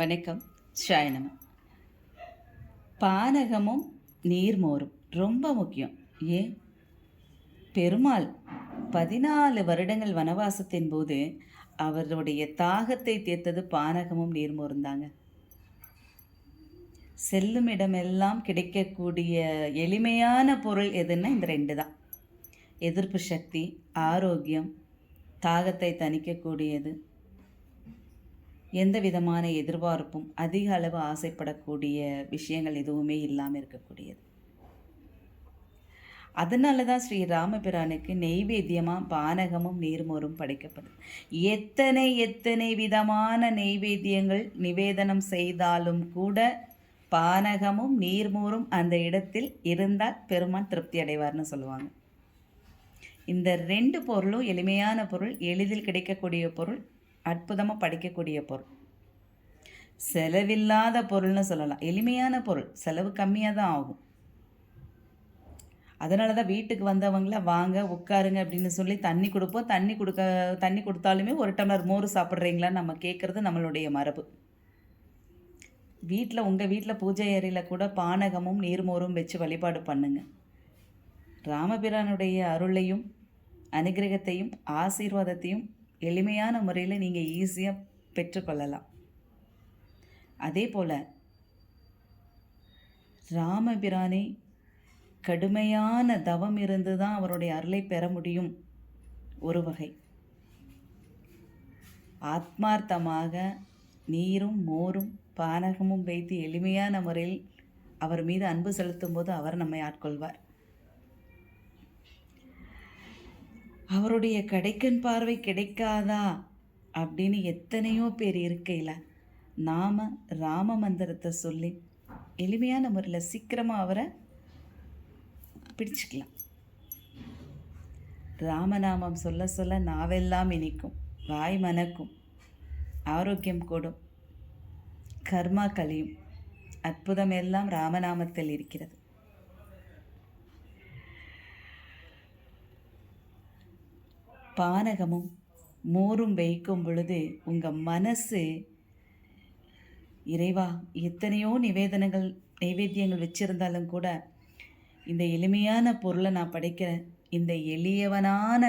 வணக்கம். ஷாயனம். பானகமும் நீர்மோரும் ரொம்ப முக்கியம். ஏன்? பெருமாள் பதினாலு வருடங்கள் வனவாசத்தின் போது அவருடைய தாகத்தை தீர்த்தது பானகமும் நீர்மோரும் தாங்க. செல்லும் இடமெல்லாம் கிடைக்கக்கூடிய எளிமையான பொருள் எதுன்னா இந்த ரெண்டு தான். எதிர்ப்பு சக்தி ஆரோக்கியம் தாகத்தை தணிக்கக்கூடியது. எந்த விதமான எதிர்பார்ப்பும் அதிக அளவு ஆசைப்படக்கூடிய விஷயங்கள் எதுவுமே இல்லாமல் இருக்கக்கூடியது. அதனால தான் ஸ்ரீ ராமபிரானுக்கு நெய்வேத்தியமாக பானகமும் நீர்மோரும் படைக்கப்படுது எத்தனை எத்தனை விதமான நெய்வேத்தியங்கள் நிவேதனம் செய்தாலும் கூட பானகமும் நீர்மோரும் அந்த இடத்தில் இருந்தால் பெருமான் திருப்தி அடைவார்னு சொல்லுவாங்க. இந்த ரெண்டு பொருளும் எளிமையான பொருள் எளிதில் கிடைக்கக்கூடிய பொருள் அற்புதமாக படிக்கக்கூடிய பொருள். செலவில்லாத பொருள்னு சொல்லலாம். எளிமையான பொருள். செலவு கம்மியாக தான் ஆகும். அதனால தான் வீட்டுக்கு வந்தவங்கள வாங்க உட்காருங்க அப்படின்னு சொல்லி தண்ணி கொடுப்போம். தண்ணி கொடுக்க தண்ணி கொடுத்தாலுமே ஒரு டம்ளர் மோர் சாப்பிட்றீங்களான்னு நம்ம கேட்குறது நம்மளுடைய மரபு. வீட்டில் உங்கள் வீட்டில் பூஜை அறையில் கூட பானகமும் நீர்மோரும் வச்சு வழிபாடு பண்ணுங்க. ராமபிரானுடைய அருளையும் அனுகிரகத்தையும் ஆசீர்வாதத்தையும் எளிமையான முறையில் நீங்கள் ஈஸியாக பெற்றுக்கொள்ளலாம். அதே போல் ராமபிரானை கடுமையான தவம் இருந்து தான் அவருடைய அருளை பெற முடியும் ஒரு வகை. ஆத்மார்த்தமாக நீரும் மோரும் பானகமும் வைத்து எளிமையான முறையில் அவர் மீது அன்பு செலுத்தும் போது அவர் நம்மை ஆட்கொள்வார். அவருடைய கடைக்கன் பார்வை கிடைக்காதா? அப்படின்னு எத்தனையோ பேர் இருக்கையில் நாம் ராம மந்திரத்தை சொல்லி எளிமையான முறையில் சீக்கிரமாக அவரை பிடிச்சிக்கலாம். ராமநாமம் சொல்ல சொல்ல நாவெல்லாம் இனிக்கும் வாய் மணக்கும் ஆரோக்கியம் கூடும் கர்மா கழியும் அற்புதம் எல்லாம் ராமநாமத்தில் இருக்கிறது. பானகமும் மோரும் வைக்கும் பொழுது உங்கள் மனசு இறைவா எத்தனையோ நிவேதனங்கள் நைவேத்தியங்கள் வச்சுருந்தாலும் கூட இந்த எளிமையான பொருளை நான் படைக்கிறேன் இந்த எளியவனான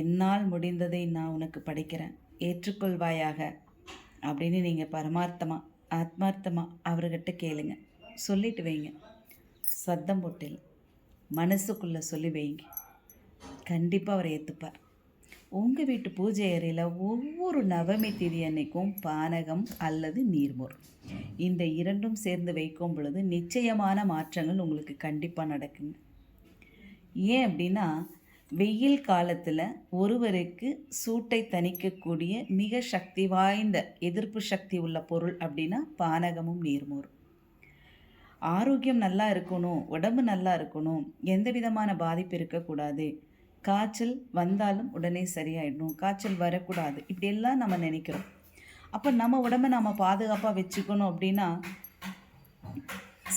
என்னால் முடிந்ததை நான் உனக்கு படைக்கிறேன். ஏற்றுக்கொள்வாயாக அப்படின்னு நீங்கள் பரமார்த்தமாக ஆத்மார்த்தமாக அவர்கிட்ட கேளுங்க. சொல்லிட்டு வைங்க. சத்தம் போட்டில் மனசுக்குள்ளே சொல்லி வைங்க. கண்டிப்பாக அவரை ஏற்றுப்பார் உங்கள் வீட்டு பூஜை அறையில் ஒவ்வொரு நவமி திதி அன்னைக்கும் பானகம் அல்லது நீர்மோர். இந்த இரண்டும் சேர்ந்து வைக்கும் பொழுது நிச்சயமான மாற்றங்கள் உங்களுக்கு கண்டிப்பாக நடக்குங்க. ஏன் அப்படின்னா வெயில் காலத்தில் ஒருவருக்கு சூட்டை தணிக்கக்கூடிய மிக சக்தி வாய்ந்த எதிர்ப்பு சக்தி உள்ள பொருள் அப்படின்னா பானகமும் நீர்மோரும். ஆரோக்கியம் நல்லா இருக்கணும் உடம்பு நல்லா இருக்கணும் எந்த விதமான பாதிப்பு இருக்கக்கூடாது காய்ச்சல் வந்தாலும் உடனே சரியாயிடணும். காய்ச்சல் வரக்கூடாது. இப்படியெல்லாம் நம்ம நினைக்கிறோம். அப்போ நம்ம உடம்பை நம்ம பாதுகாப்பாக வச்சுக்கணும் அப்படின்னா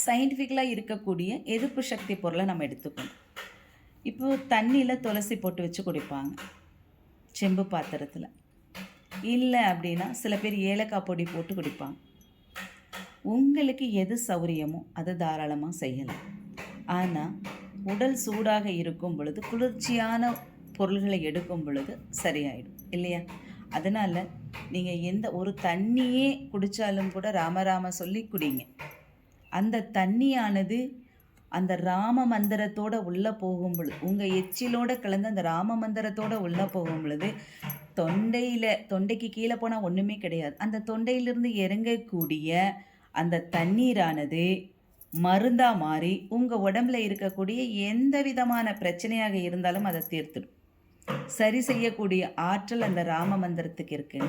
சயின்டிஃபிக்கலாக இருக்கக்கூடிய எதிர்ப்பு சக்தி பொருளை நம்ம எடுத்துக்கணும். இப்போ தண்ணியில் துளசி போட்டு வச்சு குடிப்பாங்க. செம்பு பாத்திரத்தில். இல்லை அப்படின்னா சில பேர் ஏலக்காய் பொடி போட்டு குடிப்பாங்க. உங்களுக்கு எது சௌரியமோ அதை தாராளமாக செய்யலாம். ஆனால் உடல் சூடாக இருக்கும் பொழுது குளிர்ச்சியான பொருள்களை எடுக்கும் பொழுது சரியாயிடும் இல்லையா? அதனால் நீங்கள் எந்த ஒரு தண்ணியே குடித்தாலும் கூட ராமராம சொல்லி குடிங்க. அந்த தண்ணியானது அந்த ராம மந்திரத்தோடு உள்ளே போகும் பொழுது உங்கள் எச்சிலோடு கலந்து அந்த ராம மந்திரத்தோடு உள்ளே போகும் பொழுது தொண்டையில் தொண்டைக்கு கீழே போனால் ஒன்றுமே கிடையாது. அந்த தொண்டையிலிருந்து இறங்கக்கூடிய அந்த தண்ணீரானது மருந்தாக மாறி உங்கள் உடம்புல இருக்கக்கூடிய எந்த விதமான பிரச்சனையாக இருந்தாலும் அதை தீர்த்துடும். சரி செய்யக்கூடிய ஆற்றல் அந்த ராம மந்திரத்துக்கு இருக்கு.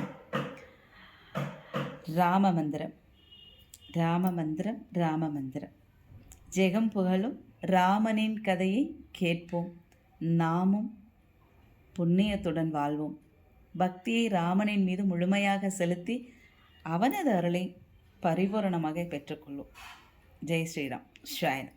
ராம மந்திரம். ராம மந்திரம் ராம மந்திரம். ஜெகம் புகழும் ராமனின் கதையை கேட்போம். நாமும் புண்ணியத்துடன் வாழ்வோம். பக்தியை ராமனின் மீது முழுமையாக செலுத்தி அவனது அருளை பரிபூரணமாக பெற்றுக்கொள்வோம். జై శ్రీరామ్. శ్రాయన్